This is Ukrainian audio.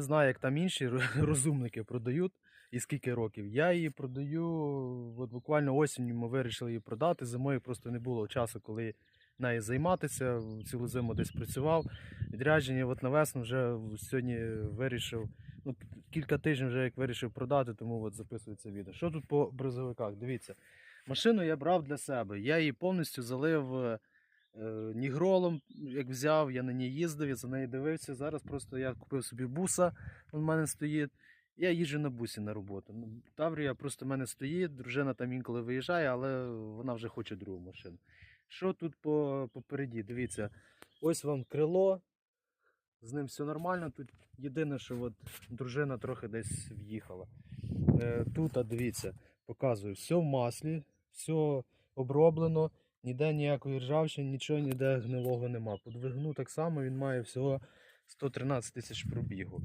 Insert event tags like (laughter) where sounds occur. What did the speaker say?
не знаю, як там інші (laughs) розумники продають і скільки років. Я її продаю, от буквально осінню ми вирішили її продати. Зимою просто не було часу, коли нею займатися. Цілу зиму десь працював. Відрядження от на весну вже сьогодні вирішив. Ну, кілька тижнів вже як вирішив продати, тому от записую це відео. Що тут по бризовиках? Дивіться. Машину я брав для себе. Я її повністю залив нігролом, як взяв, я на ній їздив, я за нею дивився. Зараз просто я купив собі буса, він в мене стоїть. Я їжджу на бусі на роботу. Ну, Таврія просто в мене стоїть, дружина там інколи виїжджає, але вона вже хоче другу машину. Що тут по, попереді? Дивіться, ось вам крило. З ним все нормально. Тут єдине, що от дружина трохи десь в'їхала. Е, тут, а дивіться, показую, все в маслі, все оброблено, ніде ніякої ржавчини, нічого ніде гнилого нема. По так само він має всього 113 тисяч пробігу.